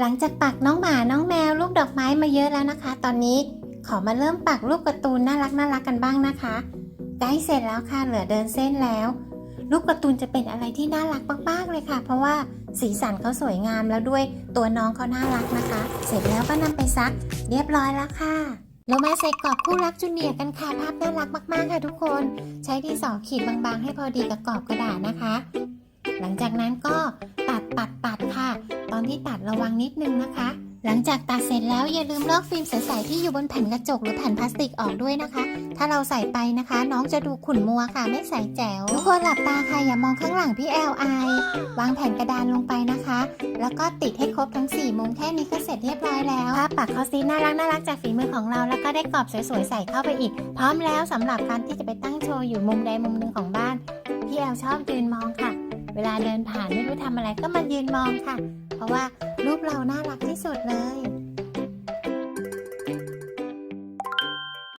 หลังจากปักน้องหมาน้องแมวรูปดอกไม้มาเยอะแล้วนะคะ ตอนนี้ขอมาเริ่มปักรูปการ์ตูนน่ารักน่ารักกันบ้างนะคะใกล้เสร็จแล้วค่ะเหลือเดินเส้นแล้ว รูปการ์ตูนจะเป็นอะไรที่น่ารักมากๆเลยค่ะ เพราะว่าสีสันเขาสวยงามแล้วด้วยตัวน้องเขาน่ารักนะคะ เสร็จแล้วก็นำไปซักเรียบร้อยแล้วค่ะเรามาใส่กรอบคู่รักจูเนียร์กันค่ะภาพน่ารักมากๆค่ะทุกคน ใช้ที่สอขีดบางๆ ให้พอดีกับกรอบกระดาษนะคะ หลังจากนั้นก็ตัดตัดตัดค่ะ ตอนที่ตัดระวังนิดนึงนะคะ หลังจากตัดเสร็จแล้วอย่าลืมลอกฟิล์มใสๆที่อยู่บนแผ่นกระจกหรือแผ่นพลาสติกออกด้วยนะคะ ถ้าเราใส่ไปนะคะ น้องจะดูขุ่นมัวค่ะไม่ใสแจ๋วทุกคนหลับตาค่ะอย่ามองข้างหลังพี่แอลไอวางแผ่นกระดานลงไปนะคะ แล้วก็ติดให้ครบทั้ง4มุมแค่นี้ก็เสร็จเรียบร้อยแล้วภาพปักคอสซีน่ารักน่ารักจากฝีมือของเรา แล้วก็ได้กรอบสวยๆใส่เข้าไปอีก พร้อมแล้วสำหรับการที่จะไปตั้งโชว์อยู่มุมใดมุมหนึ่งของบ้านพี่แอลชอบยืนมองค่ะ เวลาเดินผ่านไม่รู้ทำอะไรก็มายืนมองค่ะ เพราะว่ารูปเราน่ารักที่สุดเลย